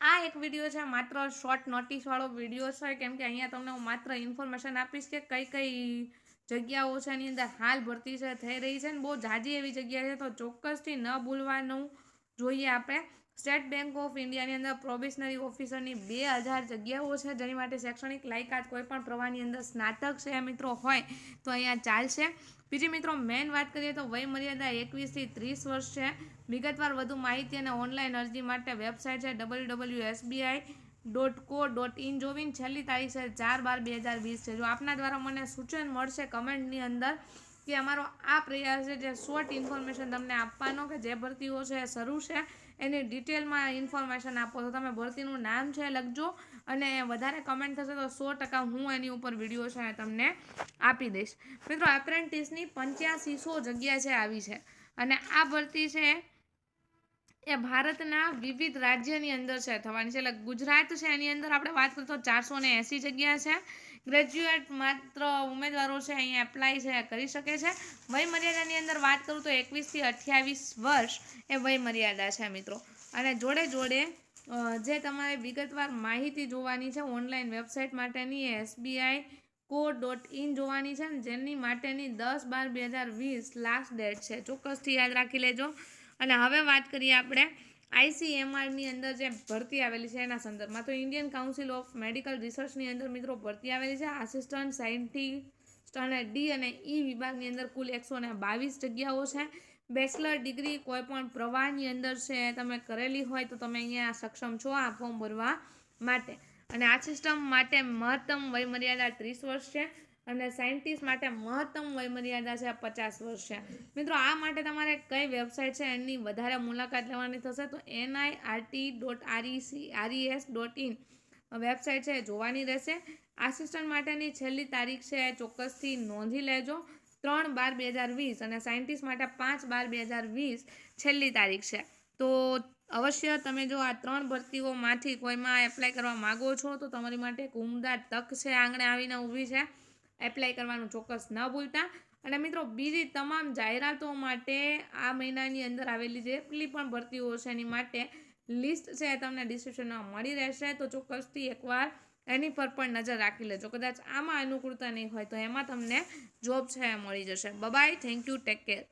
આ એક વીડિયો છે, માત્ર શોર્ટ નોટિસવાળો વીડિયો છે, કેમ કે અહીંયા તમને હું માત્ર ઇન્ફોર્મેશન આપીશ કે કઈ કઈ જગ્યાઓ છે, એની અંદર હાલ ભરતી છે, થઈ રહી છે ને બહુ જાજી એવી જગ્યા છે, તો ચોક્કસથી ન ભૂલવાનું. જોઈએ આપણે. સ્ટેટ બેંક ઓફ ઇન્ડિયાની અંદર પ્રોબેશનરી ઓફિસરની બે હજાર જગ્યાઓ છે, જેની માટે શૈક્ષણિક લાયકાત કોઈ પણ પ્રવાહની અંદર સ્નાતક છે, મિત્રો, હોય તો અહીંયા ચાલશે. બીજી મિત્રો, મેન વાત કરીએ તો વય મર્યાદા એકવીસથી ત્રીસ વર્ષ છે. વિગતવાર વધુ માહિતી અને ઓનલાઈન અરજી માટે વેબસાઇટ છે W W SBI dot co dot in. જોવીને છેલ્લી તારીખ છે ચાર બાર બે હજાર વીસ છે. જો આપના દ્વારા મને સૂચન મળશે કમેન્ટની અંદર કે અમારો આ પ્રયાસ છે જે શોર્ટ ઇન્ફોર્મેશન તમને આપવાનો કે જે ભરતીઓ છે એ શરૂ છે, એની ડિટેલમાં ઇન્ફોર્મેશન આપો. તો તમે ભરતીનું નામ છે લખજો અને વધારે કમેન્ટ થશે તો સો ટકા હું એની ઉપર વીડિયો છે એ તમને આપી દઈશ. મિત્રો એપ્રેન્ટિસની પંચ્યાસીસો જગ્યા છે આવી છે. અને આ ભરતી છે એ ભારતના વિવિધ રાજ્યની અંદર છે થવાની છે. એટલે ગુજરાત છે એની અંદર આપણે વાત કરીએ તો ચારસો ને એંસી જગ્યા છે. ગ્રેજ્યુએટ માત્ર ઉમેદવારો છે અહીંયા એપ્લાય છે, કરી શકે છે. વયમર્યાદાની અંદર વાત કરું તો એકવીસથી અઠ્યાવીસ વર્ષ એ વયમર્યાદા છે મિત્રો. અને જોડે જોડે જે તમારે વિગતવાર માહિતી જોવાની છે, ઓનલાઈન વેબસાઇટ માટેની એસબીઆઈ કો ડોટ ઇન જોવાની છે ને જેની માટેની દસ બાર બે હજાર વીસ લાસ્ટ ડેટ છે. ચોક્કસથી યાદ રાખી લેજો. અને હવે વાત કરીએ આપણે આઈસીએમઆરની અંદર જે ભરતી આવેલી છે એના સંદર્ભમાં. તો ઇન્ડિયન કાઉન્સિલ ઓફ મેડિકલ રિસર્ચની અંદર મિત્રો ભરતી આવેલી છે. આસિસ્ટન્ટ સાયન્ટિસ્ટ અને ડી અને ઈ વિભાગની અંદર કુલ એકસો બાવીસ જગ્યાઓ છે. બેચલર ડિગ્રી કોઈપણ પ્રવાહની અંદર છે, તમે કરેલી હોય તો તમે અહીંયા સક્ષમ છો આ ફોર્મ ભરવા માટે. અને આ સિસ્ટમ માટે મહત્તમ વયમર્યાદા ત્રીસ વર્ષ છે. અને સાયન્ટિસ્ટ માટે મહત્તમ વયમર્યાદા છે પચાસ વર્ષ છે. મિત્રો, આ માટે તમારે કઈ વેબસાઇટ છે એની વધારે મુલાકાત લેવાની થશે તો NI RT dot REC RES dot in website છે જોવાની રહેશે. આસિસ્ટન્ટ માટેની છેલ્લી તારીખ છે ચોક્કસથી નોંધી લેજો. ત્રણ બાર બે હજાર વીસ અને સાયન્ટિસ્ટ માટે પાંચ બાર બે હજાર વીસ છેલ્લી તારીખ છે. તો અવશ્ય તમે જો આ ત્રણ ભરતીઓમાંથી કોઈમાં એપ્લાય કરવા માગો છો તો તમારી માટે એક ઉમદા તક છે આંગણે આવીને ઊભી છે. એપ્લાય કરવાનું ચોક્કસ ન ભૂલતા. અને મિત્રો, બીજી તમામ જાહેરાતો માટે આ મહિનાની અંદર આવેલી જેટલી પણ ભરતીઓ છે, એની માટે લિસ્ટ છે તમને ડિસ્ક્રિપ્શનમાં મળી રહેશે. તો ચોક્કસથી એકવાર એની પર પણ નજર રાખી લેજો. કદાચ આમાં અનુકૂળતા નહીં હોય તો એમાં તમને જોબ છે મળી જશે. Bye bye thank you take care